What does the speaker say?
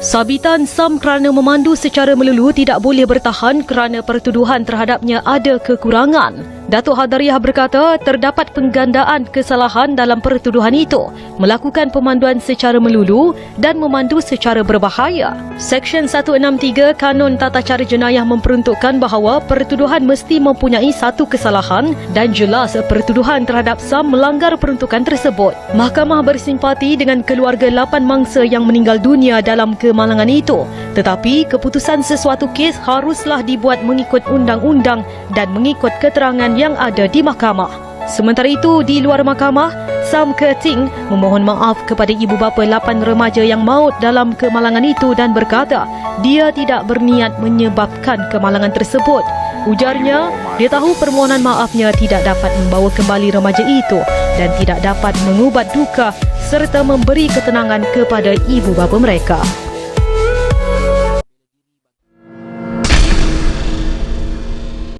Sabitan Sam kerana memandu secara melulu tidak boleh bertahan kerana pertuduhan terhadapnya ada kekurangan. Datuk Hadariah berkata terdapat penggandaan kesalahan dalam pertuduhan itu, melakukan pemanduan secara melulu dan memandu secara berbahaya. Seksyen 163 Kanun Tata Cara Jenayah memperuntukkan bahawa pertuduhan mesti mempunyai satu kesalahan dan jelas pertuduhan terhadap Sam melanggar peruntukan tersebut. Mahkamah bersimpati dengan keluarga lapan mangsa yang meninggal dunia dalam kemalangan itu. Tetapi keputusan sesuatu kes haruslah dibuat mengikut undang-undang dan mengikut keterangan yang ada di mahkamah. Sementara itu, di luar mahkamah, Sam Keting memohon maaf kepada ibu bapa lapan remaja yang maut dalam kemalangan itu dan berkata dia tidak berniat menyebabkan kemalangan tersebut. Ujarnya, dia tahu permohonan maafnya tidak dapat membawa kembali remaja itu dan tidak dapat mengubat duka serta memberi ketenangan kepada ibu bapa mereka.